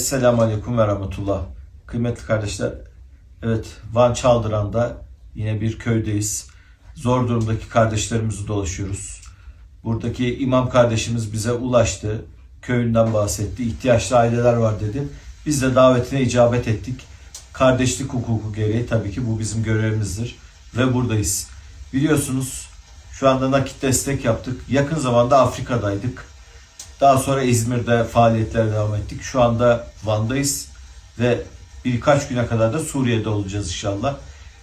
Esselamu Aleyküm ve Rahmetullah. Kıymetli kardeşler, evet Van Çaldıran'da yine bir köydeyiz. Zor durumdaki kardeşlerimizi dolaşıyoruz. Buradaki imam kardeşimiz bize ulaştı. Köyünden bahsetti. İhtiyaçlı aileler var dedi. Biz de davetine icabet ettik. Kardeşlik hukuku gereği tabii ki bu bizim görevimizdir. Ve buradayız. Biliyorsunuz şu anda nakit destek yaptık. Yakın zamanda Afrika'daydık. Daha sonra İzmir'de faaliyetlere devam ettik. Şu anda Van'dayız ve birkaç güne kadar da Suriye'de olacağız inşallah.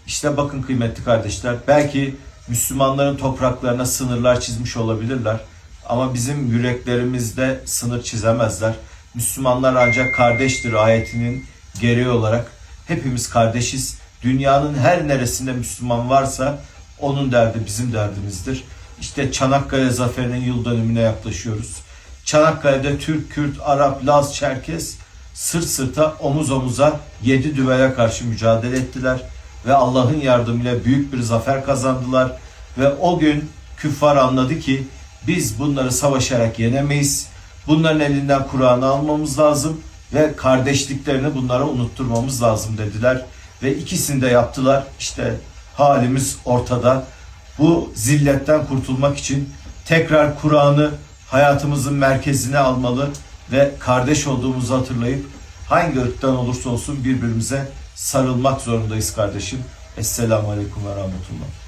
İşte bakın kıymetli kardeşler, belki Müslümanların topraklarına sınırlar çizmiş olabilirler. Ama bizim yüreklerimizde sınır çizemezler. Müslümanlar ancak kardeştir ayetinin gereği olarak hepimiz kardeşiz. Dünyanın her neresinde Müslüman varsa onun derdi bizim derdimizdir. İşte Çanakkale Zaferi'nin yıl dönümüne yaklaşıyoruz. Çanakkale'de Türk, Kürt, Arap, Laz, Çerkes sırt sırta omuz omuza yedi düvele karşı mücadele ettiler ve Allah'ın yardımıyla büyük bir zafer kazandılar ve o gün küffar anladı ki biz bunları savaşarak yenemeyiz. Bunların elinden Kur'an'ı almamız lazım ve kardeşliklerini bunlara unutturmamız lazım dediler ve ikisini de yaptılar. İşte halimiz ortada. Bu zilletten kurtulmak için tekrar Kur'an'ı hayatımızın merkezine almalı ve kardeş olduğumuzu hatırlayıp hangi ırktan olursa olsun birbirimize sarılmak zorundayız kardeşim. Esselamu Aleyküm ve Rahmetullah.